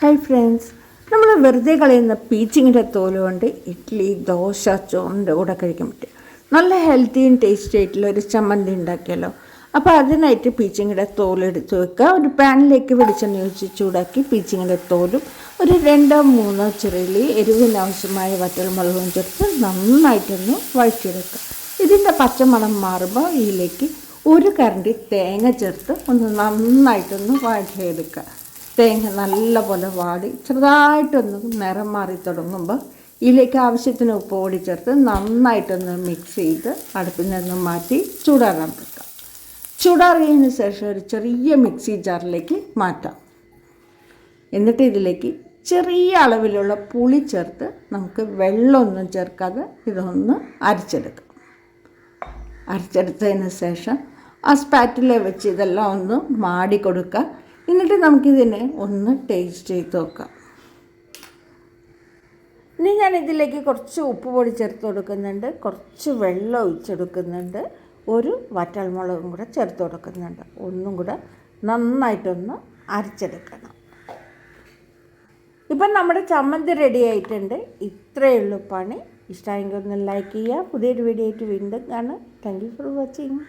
Hi friends നമ്മൾ വെറുതെ കളയുന്ന പീച്ചിങ്ങിന്റെ തോലുകൊണ്ട് ഇഡ്ഡലി ദോശ ചോറിന്റെ കൂടെ കഴിക്കാൻ പറ്റും. നല്ല ഹെൽത്തിയും ടേസ്റ്റി ആയിട്ടുള്ള ഒരു ചമ്മന്തി ഉണ്ടാക്കിയല്ലോ. അപ്പോൾ അതിനായിട്ട് പീച്ചിങ്ങിന്റെ തോലെടുത്ത് വെക്കുക. ഒരു പാനിലേക്ക് വെളിച്ചെണ്ണ ഒഴിച്ച് ചൂടാക്കി പീച്ചിങ്ങിന്റെ തോലും ഒരു രണ്ടോ മൂന്നോ ചെറിയ എരിവിനാവശ്യമായ വറ്റൽമുളകും ചേർത്ത് നന്നായിട്ടൊന്ന് വഴറ്റിയെടുക്കുക. ഇതിന്റെ പച്ചമണം മാറുമ്പോൾ ഇതിലേക്ക് ഒരു കരണ്ടി തേങ്ങ ചേർത്ത് ഒന്ന് നന്നായിട്ടൊന്ന് വഴറ്റിയെടുക്കുക. തേങ്ങ നല്ലപോലെ വാടി ചെറുതായിട്ടൊന്ന് നിറം മാറി തുടങ്ങുമ്പോൾ ഇതിലേക്ക് ആവശ്യത്തിന് ഉപ്പ് കൂടി ചേർത്ത് നന്നായിട്ടൊന്ന് മിക്സ് ചെയ്ത് അടുപ്പിൽ നിന്ന് മാറ്റി ചൂടാറാൻ വെക്കാം. ചൂടാറിയതിന് ശേഷം ഒരു ചെറിയ മിക്സി ജാറിലേക്ക് മാറ്റാം. എന്നിട്ട് ഇതിലേക്ക് ചെറിയ അളവിലുള്ള പുളി ചേർത്ത് നമുക്ക് വെള്ളമൊന്നും ചേർക്കാതെ ഇതൊന്ന് അരച്ചെടുക്കാം. അരച്ചെടുത്തതിന് ശേഷം ആ സ്പാറ്റിലെ വെച്ച് ഇതെല്ലാം ഒന്ന് മാടി കൊടുക്കുക. എന്നിട്ട് നമുക്കിതിനെ ഒന്ന് ടേസ്റ്റ് ചെയ്ത് നോക്കാം. ഇനി ഞാൻ ഇതിലേക്ക് കുറച്ച് ഉപ്പ് പൊടി ചേർത്ത് കൊടുക്കുന്നുണ്ട്. കുറച്ച് വെള്ളം ഒഴിച്ചെടുക്കുന്നുണ്ട്. ഒരു വറ്റൽമുളകും കൂടെ ചേർത്ത് കൊടുക്കുന്നുണ്ട്. ഒന്നും കൂടെ നന്നായിട്ടൊന്ന് അരച്ചെടുക്കണം. ഇപ്പം നമ്മുടെ ചമ്മന്തി റെഡി ആയിട്ടുണ്ട്. ഇത്രയേ ഉള്ളൂ പണി. ഇഷ്ടമെങ്കിൽ ഒന്ന് ലൈക്ക് ചെയ്യുക. പുതിയൊരു വീഡിയോ ആയിട്ട് വീണ്ടും കാണാം. Thank you for watching